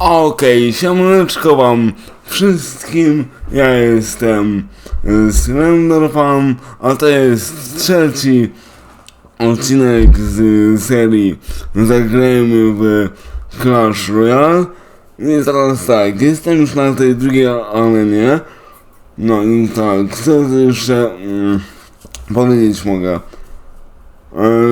Okej, siemaneczko wam wszystkim, ja jestem y, Slenderfan, a to jest trzeci odcinek z serii Zagrajmy w Clash Royale. I teraz tak, jestem już na tej drugiej arenie. No i tak, co jeszcze mm, powiedzieć mogę? E,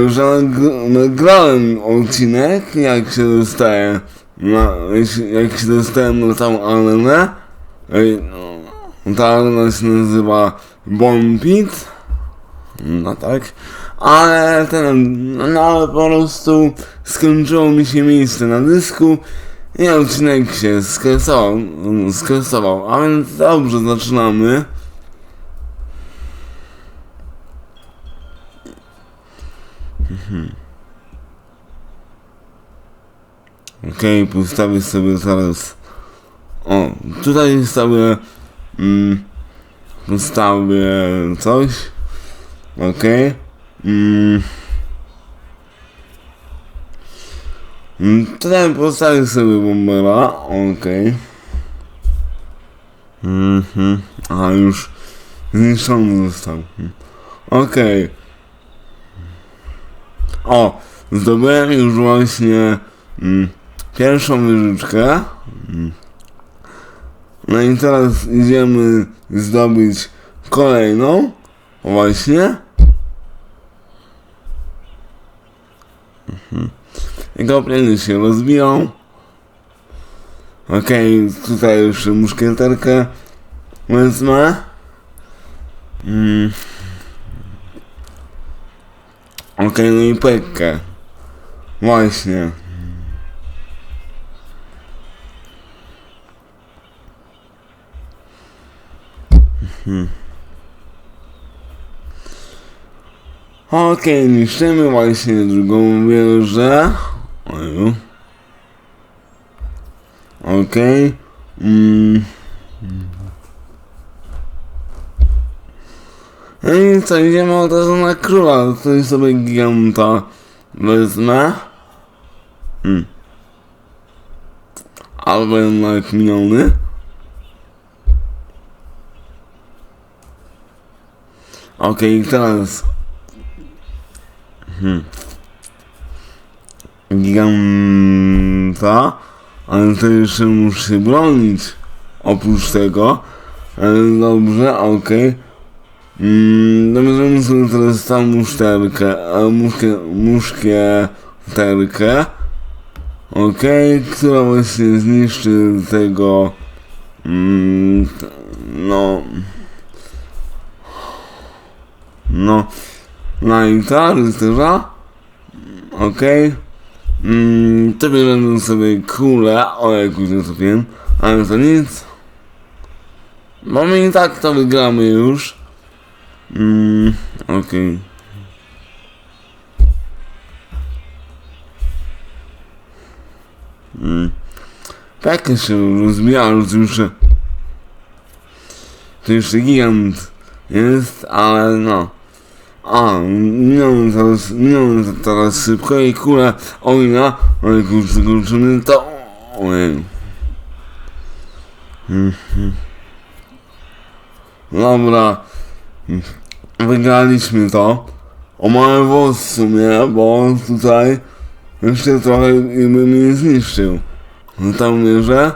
że nagr- nagrałem odcinek, jak się dostaje na, jeśli- jak się dostałem na tą arenę. No, ta arena się nazywa Bombit. No tak. Ale ten, no ale po prostu skończyło mi się miejsce na dysku i odcinek się skresował, skresował. A więc dobrze, zaczynamy. Okej, postawię sobie zaraz. O, tutaj sobie mm, postawię coś. Okej. Mm. Mm, Tutaj postawię sobie bombera. Okej. Mhm. A już zniszczony został. Okej. O, zdobyłem już właśnie mm, pierwszą wieżyczkę. No i teraz idziemy zdobyć kolejną. Właśnie. Mhm. I gobliny się rozbiją. Okej, tutaj jeszcze muszkieterkę wezmę. Mm. Okej, no i pekkę. Właśnie. Okej, niszczymy właśnie drugą wieżę. Okej. Mm. No i co, idziemy od razu na króla. Tutaj sobie giganta wezmę. Mm. Albo jednak miniony. Okej, teraz Hmm. Giganta, ale to jeszcze muszę bronić. Oprócz tego, dobrze, okej. Mm, Dobierzemy sobie teraz tą muszterkę, muszkę, muszkieterkę. Okej, która właśnie zniszczy tego, mm, no, no, Lighta, rycerza. Okej. Mm, to bierzemy sobie kulę. O, jak już to wiem. Ale to nic. Bo my i tak to wygramy już. Mm, okej. Mm. Pekę się rozbija, już... To jeszcze gigant jest, ale no. A, minąłem teraz, minąłem teraz szybko i kula ojna, ale kurczę, kurczymy to, ojej. Dobra, wygraliśmy to. O mały włos w sumie, bo tutaj jeszcze trochę i by mnie zniszczył. No tam wierzę,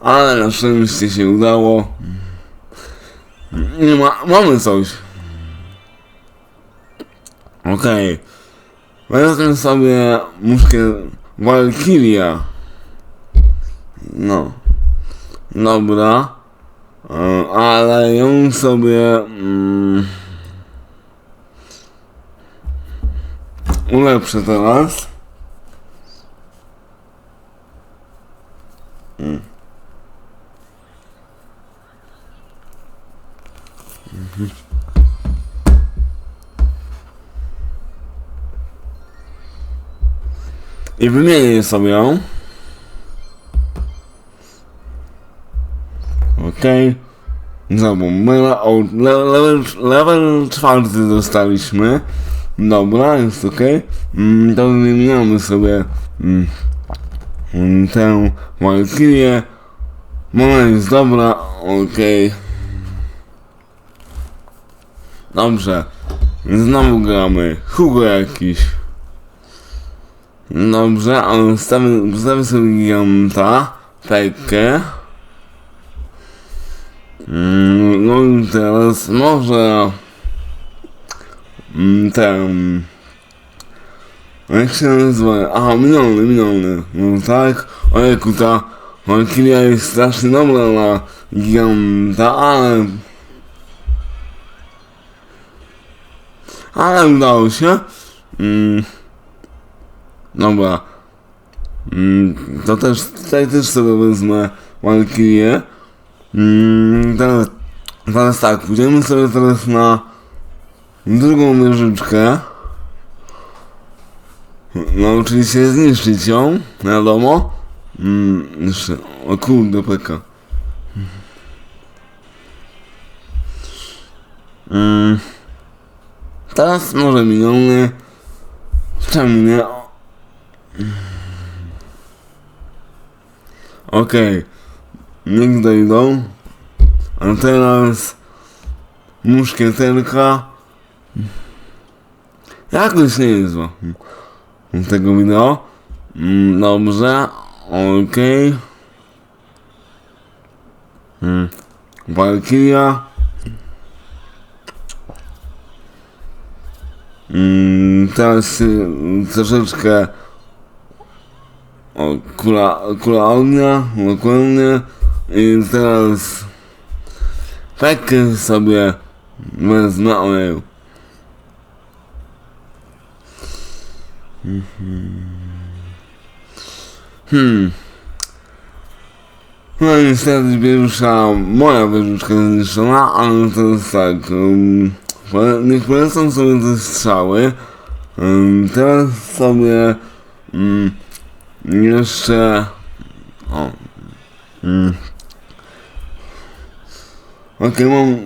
ale na szczęście się udało. Nie ma, mamy coś. Okej. Wezmę sobie muszkę Valkyria. No. Dobra. E, Ale ją sobie mm, ulepszę teraz. Mm. I wymienię sobie ją. Okej. Znowu, my level, level czwarty dostaliśmy. Dobra, jest okej. Mm, to wymieniamy sobie mm, mm, tę Walkirię. Ona jest dobra, okej. Dobrze. Znowu gramy. Hugo jakiś. Dobrze, ale wstawię, wstawię sobie giganta. Pekkę. Mm, No i teraz może mm, ten jak się nazywa? Aha, minulny, minulny. No tak, ojejku ta Valkyria jest strasznie dobra na giganta, ale ale udało się. Mm. Dobra. Mm, to też, tutaj też sobie wezmę Valkyrię. Mm, teraz, teraz tak, pójdziemy sobie teraz na drugą wieżyczkę. No oczywiście zniszczyć ją, wiadomo. Mm, jeszcze, o kurde peka. Mm. Teraz może miniony. Czemu nie? Okej. Niech dojdą. A teraz muszkieterka. Jakoś nie jest. Tego wideo. Mm, Dobrze. Okej. Mm. Valkyria. Mm, teraz y, troszeczkę o, kula, kula ognia, dokładnie. I teraz pekę sobie wezmę oleju. Hmm. No niestety pierwsza moja wieżyczka zniszczona, ale to jest tak. Um, pole- niech polecą sobie te strzały. Um, teraz sobie um, jeszcze. O. Um, Okej, mam.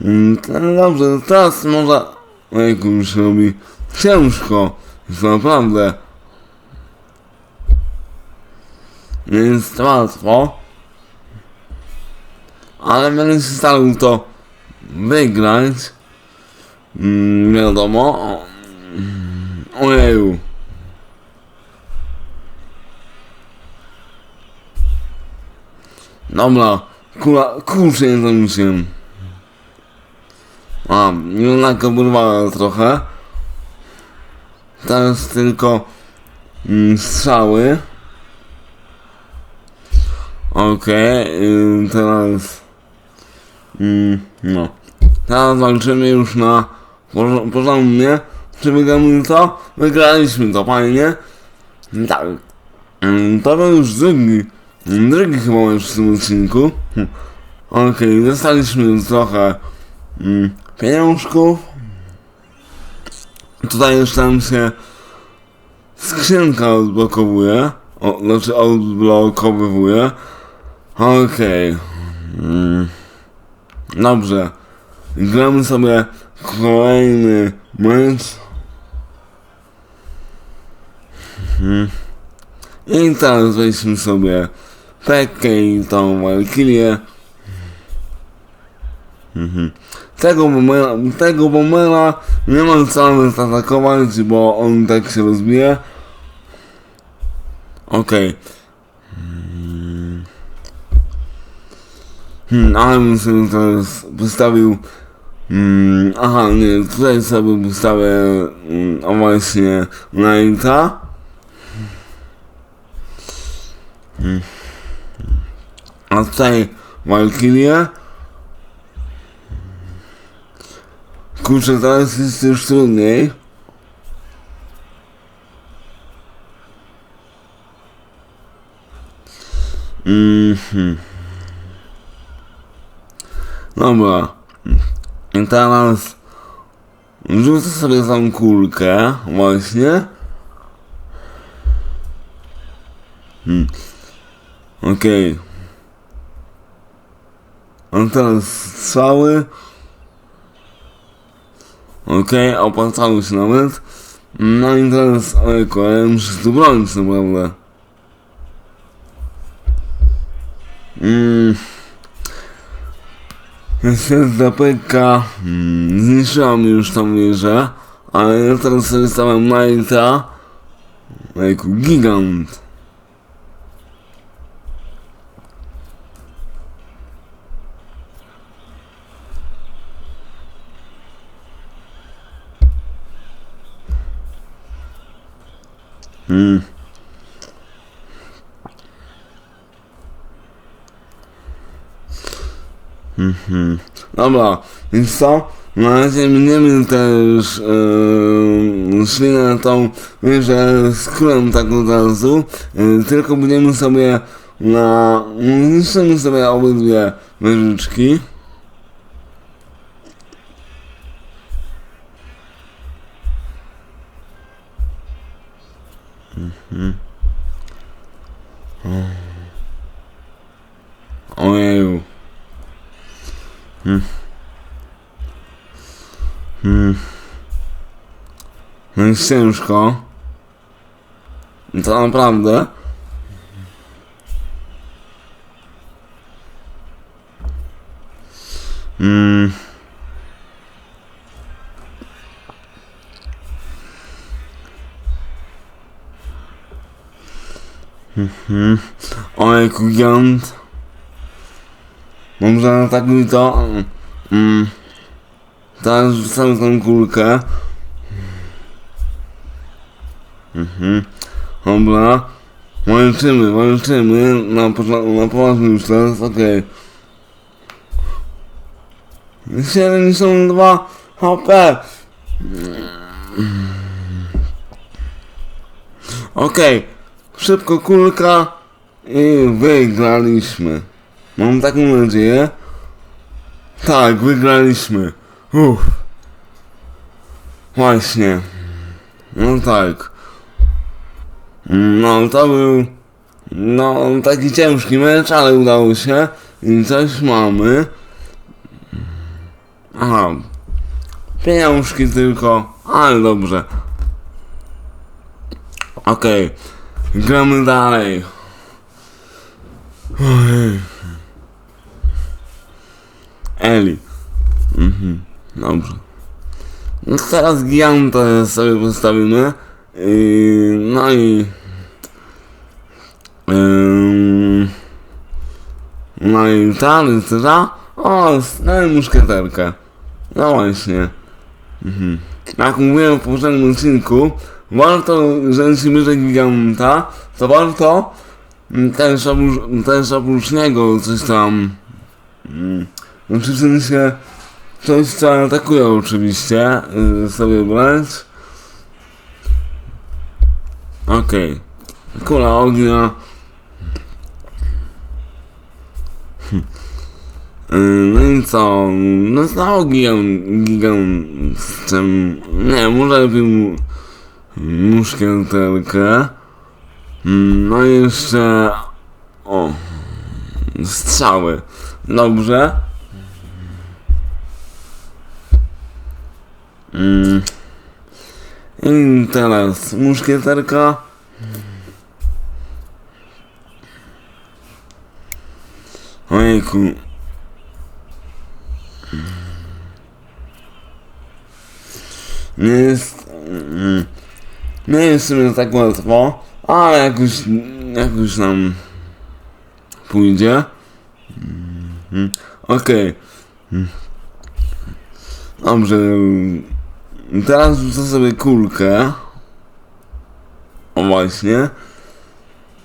Um, to dobrze, teraz może. Ojku, już robi ciężko. Jest naprawdę. Nie jest łatwo. Ale będę się starał to wygrać. Mm, wiadomo. Mm, Ojeju. Dobra, kula, kurczę nie zamyśliłem. A, jednak oberwała trochę. Teraz tylko mm, strzały. Okej, okay, teraz... Mm, no. Teraz walczymy już na porządnie. Czy wygramy to? Wygraliśmy to, fajnie. Tak. Mm, To był już drugi, drugi chyba już w tym odcinku. Okej, okay, dostaliśmy trochę mm, pieniążków. Tutaj już tam się skrzynka odblokowuje. O, znaczy odblokowywuje. Okej. Mm. Dobrze. Gramy sobie kolejny mecz. Mhm. I teraz weźmy sobie I tą Valkyrię. Mhm. Tego bomera, tego bomera nie ma co nawet atakować, bo on tak się rozbije. Okej. Hmm, ale bym sobie teraz postawił. Hmm, aha, nie, tutaj sobie postawię. Hmm, o właśnie, Nighta. Hmm. A tutaj Valkyrie. Kurczę, teraz jest już trudniej. Mhm. Dobra. I teraz rzucę sobie tą kulkę właśnie. Hmm. Okej. Okay. A teraz strzały. Okej, okay, opłacały się nawet. No i teraz, ojku, ale muszę tu bronić naprawdę. Mm. Niestety PK mm, zniszczyła mi już tą wieżę, ale ja teraz sobie stawiam Knighta jako gigant. Hmm. Mhm. Dobra, więc co? Na razie będziemy też yy, szli na tą z królem tak od razu, yy, tylko będziemy sobie na... zniszczymy sobie obydwie wieżyczki. Jest ciężko. To naprawdę. Hmm. Mhm. Ojku, gigant. Może atakuj to. Mm. Teraz rzucamy tą kulkę. Mhm. Dobra. Walczymy, walczymy. Na, począ- na poważnie już teraz, okej. Okay. 72 HP. Okej. Szybko kulka i wygraliśmy. Mam taką nadzieję. Tak, wygraliśmy. Uff. Właśnie. No tak. No to był no taki ciężki mecz, ale udało się i coś mamy. Aha. Pieniążki tylko, ale dobrze. Okej. Gramy dalej. Ojej. Eli. Mhm. Dobrze. No teraz giganta sobie postawimy. No i... Yy, no i ta rycerza. O, no i muszkieterkę. No właśnie. Mhm. Jak mówiłem w poprzednim odcinku, warto, że się bierze giganta, to warto mm, też oprócz, też oprócz niego coś tam... Mm, znaczy w sensie coś co atakuje oczywiście, yy, sobie brać. Okej. Kula ognia. No i co? No gigant, gigant z czym... Nie, może lepiej mu... muszkieterkę. No i jeszcze... O... Strzały. Dobrze. Mm. I teraz muszkieterka. Ojejku. Nie jest... Nie jest sobie tak łatwo, ale jakoś, jakoś nam pójdzie. Mhm. Okej. Mm. Dobrze. Teraz rzucę sobie kulkę. O właśnie.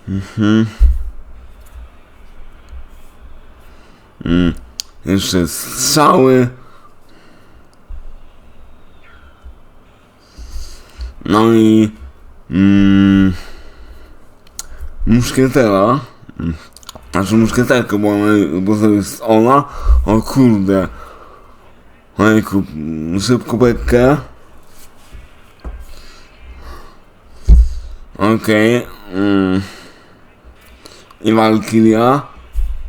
Mhm. Mm. Jeszcze strzały. No i... Mm, muszkietera. Mm, Znaczy muszkieterka, bo, ona, bo to jest ona. O kurde. Ojku, mm, szybko bekkę. Okej. Mm. I Valkyria.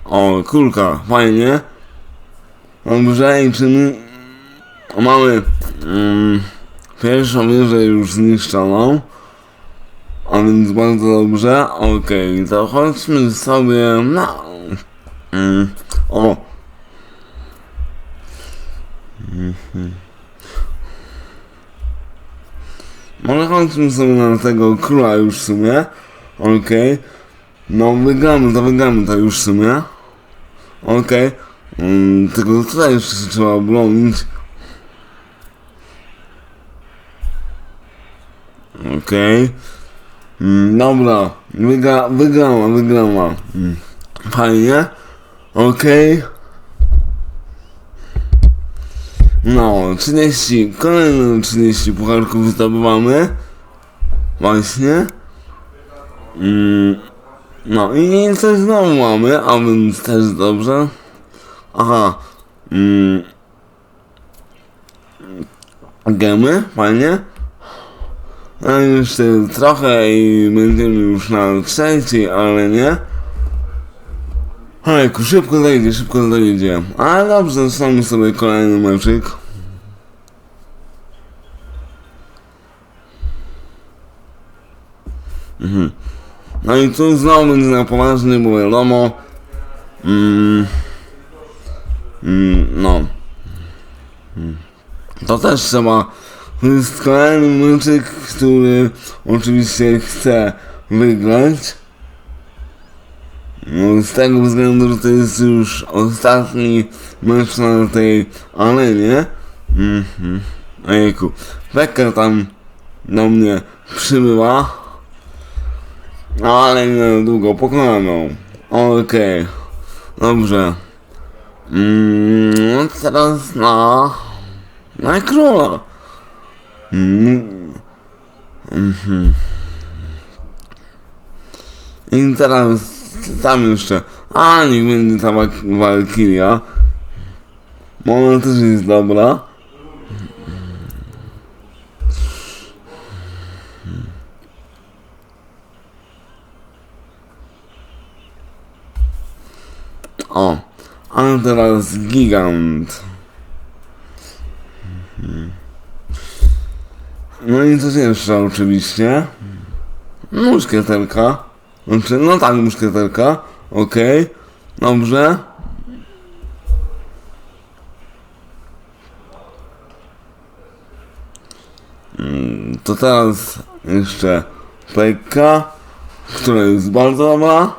O, kulka, fajnie. Dobrze, i czy my mamy mm, pierwszą wieżę już zniszczoną. A więc bardzo dobrze. Okej, to chodźmy sobie na... Mm, o. Mhm. Może chodźmy sobie na tego króla już w sumie. Okej. No wygramy to, wygramy to już w sumie. Okej. Mm, tylko tutaj jeszcze trzeba obronić. Okej. Mm, dobra. Wygra, wygrała, wygrała. Mm. Fajnie. Okej. No, 30, kolejne 30 pucharków zdobywamy. Właśnie. Mm, no i coś znowu mamy, a więc też dobrze. Aha. Mm, gemy, fajnie. No jeszcze trochę i będziemy już na trzeciej, ale nie. Ojku, szybko dojdzie, szybko dojdzie. Ale dobrze, zostawmy sobie kolejny meczyk. Mhm. No i tu znowu będzie na poważnie, bo wiadomo. Mm, mm, no. Mm. To też trzeba. To jest kolejny meczek, który oczywiście chcę wygrać. No, z tego względu, że to jest już ostatni mecz na tej arenie. Mhm. Ojejku. Becker tam do mnie przybyła. Ale nie długo pokonaną. Okej. Dobrze. Mm, no teraz na... Na króla. Mm. Mhm. I teraz tam jeszcze. A, niech będzie ta walkiria. Ona też jest dobra. O, a teraz gigant. No i coś jeszcze oczywiście. Muszkieterka. Znaczy, no tak, muszkieterka. Okej. Dobrze. Mm, To teraz jeszcze Pekka, która jest bardzo dobra.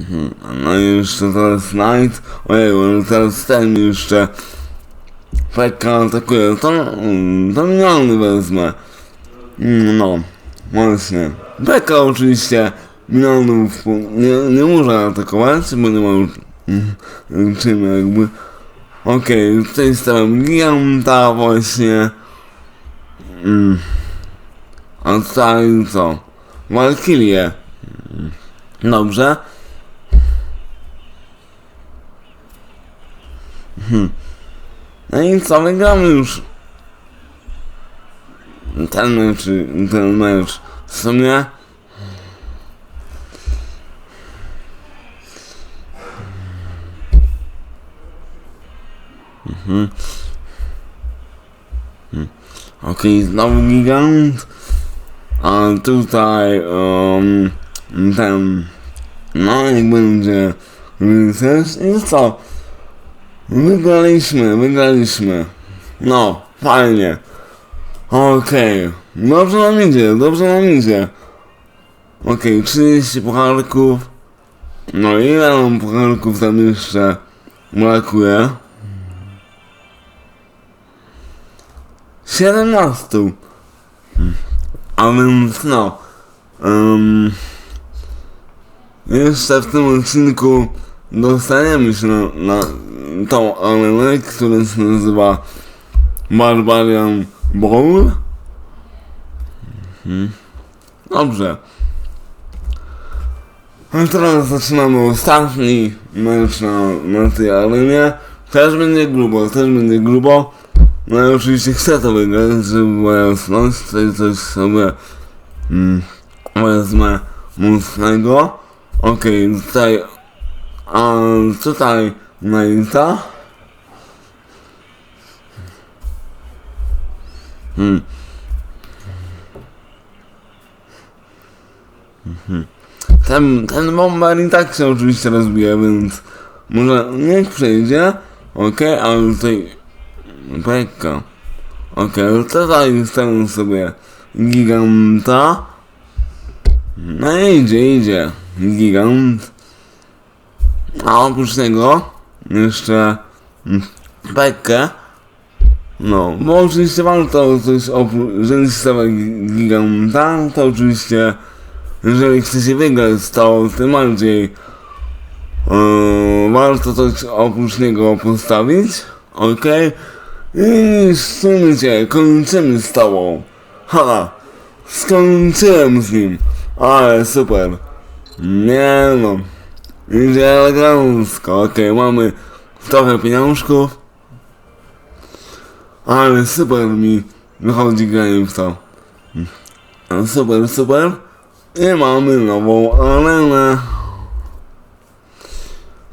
Mhm, No i jeszcze teraz Knight. Ojej, teraz ten jeszcze Pekka atakuje. To, mm, to miniony wezmę. Mm, No, właśnie. Pekka oczywiście minionów nie, nie może atakować, bo nie ma już mm, czym jakby. Okej, tutaj stawiam giganta właśnie. Mm. A tutaj co? Walkilię. Mm. Dobrze. Hmm. No i co, wygramy już ten mecz, ten mecz w sumie. Mhm. Hmm. Okej, znowu gigant. A tutaj um, ten no jak będzie rycerz i co? Wygraliśmy, wygraliśmy. No, fajnie. Okej, dobrze nam idzie, dobrze nam idzie. Okej, 30 pucharków. No ile nam pucharków tam jeszcze brakuje? 17. A więc no. Um, jeszcze w tym odcinku dostaniemy się na, na tą arenę, która się nazywa Barbarian Bowl. Mhm. Dobrze. A teraz zaczynamy ostatni mecz na, na tej arenie. Też będzie grubo, też będzie grubo. No ja oczywiście chcę to wygrać, żeby była jasność. Tutaj coś sobie mm, wezmę mocnego. Okej, tutaj a tutaj Nailta. Hmm. Mhm. Ten, ten bomber i tak się oczywiście rozbije, więc może niech przejdzie. Okej, ale tutaj... Beka. Okej, tutaj ustawiam sobie giganta. No idzie, idzie. Gigant. A oprócz tego jeszcze Bekę. No, bo oczywiście warto coś stawia giganta, to oczywiście jeżeli chcecie wygrać to tym bardziej yy, warto coś oprócz niego postawić, ok? I sumie kończymy z tobą. Ha! Skończyłem z nim, ale super. Nie no. Idzie elegancko, okej, mamy trochę pieniążków. Ale super mi wychodzi to. Super, super. I mamy nową arenę.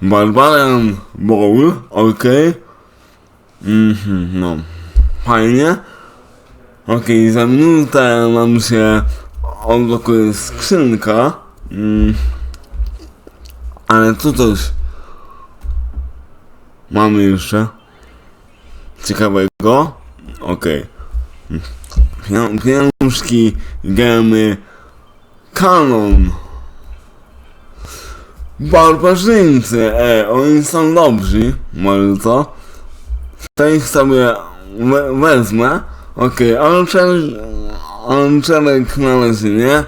Barbarian Bowl, okej. Mhm, no. Fajnie. Okej, za minutę nam się odblokuje skrzynka. Mm. Ale tu coś mamy jeszcze ciekawego. Okej. Okay. Pieniążki, gemy, kanon. Barbarzyńcy, e, oni są dobrzy, bardzo. To ich sobie we, wezmę. Okej, okay, Anczarek należy, nie?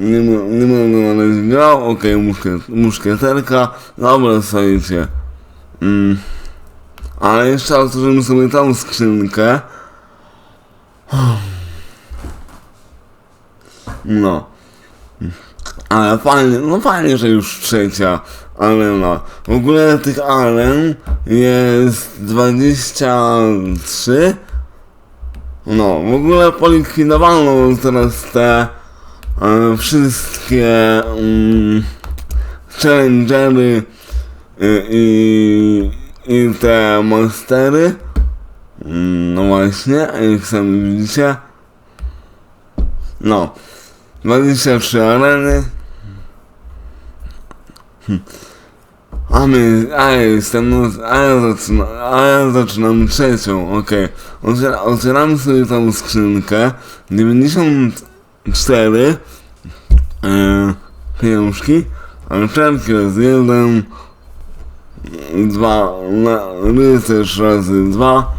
Nie, ma- nie będę należy grał, okej, okay, muszkieterka, dobra, słuchajcie. Mm. Ale jeszcze otworzymy sobie tą skrzynkę. No. Ale fajnie, no fajnie, że już trzecia arena. W ogóle tych aren jest 23. No, w ogóle polikwidowano teraz te e, wszystkie mm, challengery y, i, i te monstery. No właśnie, jak sami widzicie. No. 23 areny. Hm. A my, a jestem, a ja zaczynam, a ja zaczynam trzecią, okej. Otwiera, otwieramy sobie tą skrzynkę. 94 e, pieniążki, ale wszelkie razy jeden, dwa, na, rycerz razy dwa,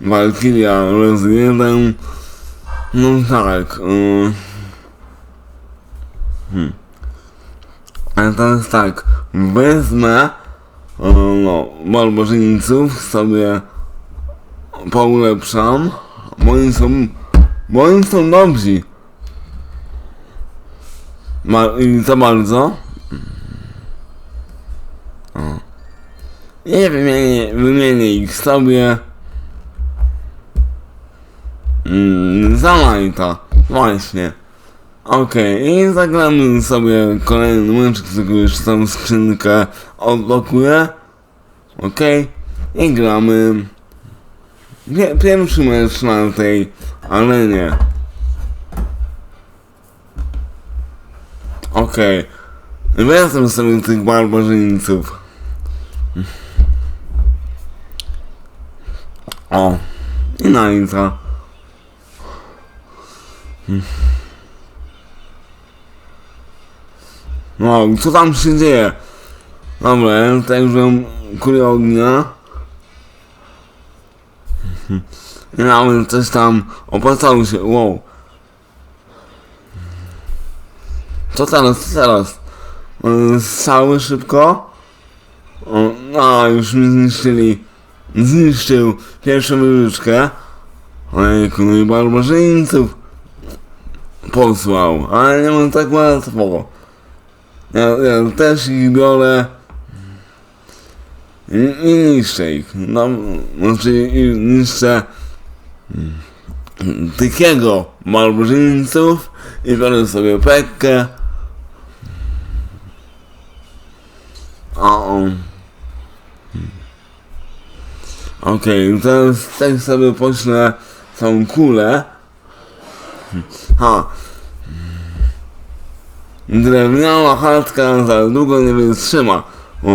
walkiria razy jeden, no tak, e, hmm. Ale teraz tak, wezmę e, no, barbarzyńców sobie poulepszam, bo oni są, bo oni są dobrzy. Ma, I to bardzo. Nie wymienię, wymienię ich sobie. Mm, za Lighta, właśnie. Okej, i zagramy sobie kolejny mecz, którego już tą skrzynkę odblokuję. Okej, i gramy. Pie- Pierwszy mecz na tej arenie. Okej, wracam sobie tych barbarzyńców. O, i na intro. No, co tam się dzieje? Dobra, ja tutaj już mam kulę ognia. I nawet coś tam opłacało się, wow. Co teraz, co teraz? E, Strzały szybko. O, no, już mi zniszczyli. Zniszczył pierwszą wieżyczkę. Ojejku, no i barbarzyńców posłał, ale nie mam tak łatwo. Ja, ja też ich biorę i, i niszczę ich. No, znaczy i niszczę jego barbarzyńców i biorę sobie pekkę. O. Okej, teraz tak sobie poślę tą kulę. Ha. Drewniana chatka za długo nie wytrzyma. O.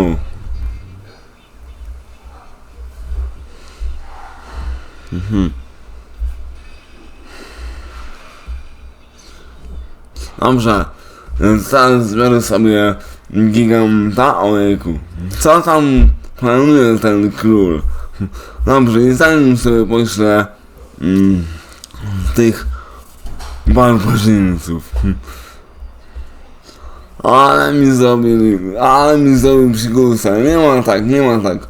Mhm. Dobrze, teraz zbiorę sobie giganta ojejku. Co tam planuje ten król? Dobrze, i zanim sobie poślę mm, tych barbarzyńców. Ale mi zrobili, ale mi zrobił psikusa. Nie ma tak, nie ma tak.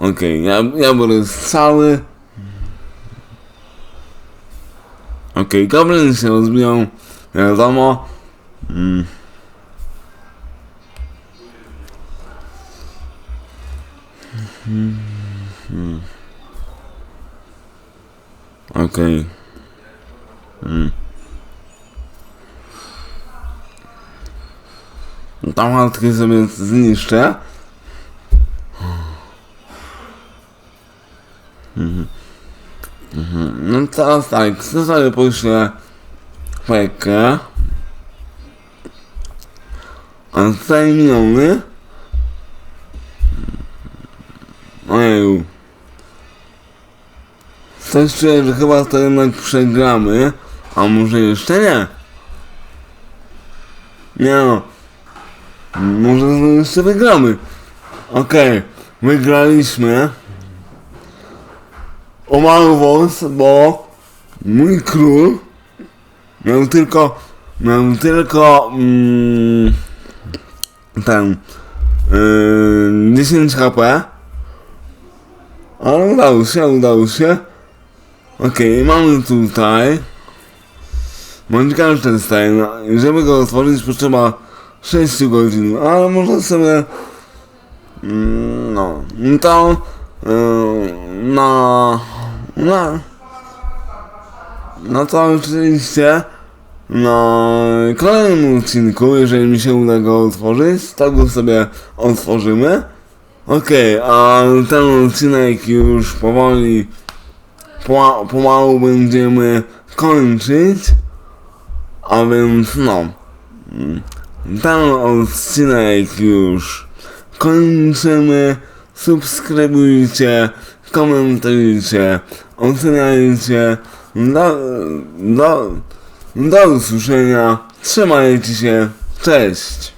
Okej, ja, ja biorę strzały. Okej, okay, goblin się rozbiją, wiadomo. Mm. Mm. Okej. Mm. Tą matkę sobie zniszczę. Mhm. Mhm. No teraz tak, co sobie poślę Pekę. A tutaj miniony. Ojeju. Coś czuję, że chyba to jednak przegramy. A może jeszcze nie? Nie no. Może jeszcze wygramy. Okej, wygraliśmy. O mały wąs, bo mój król miał tylko, miał tylko mm, ten yy, 10 HP. Ale udało się, udało się. Okej, mamy tutaj. Bądź no, żeby go otworzyć potrzeba 6 godzin, ale można sobie mm, no, to yy, na na no to oczywiście na kolejnym odcinku, jeżeli mi się uda go otworzyć, to go sobie otworzymy. Okej, a ten odcinek już powoli poła- pomału będziemy kończyć. A więc no. Ten odcinek już kończymy. Subskrybujcie, komentujcie, oceniajcie. Do, do, do usłyszenia. Trzymajcie się. Cześć.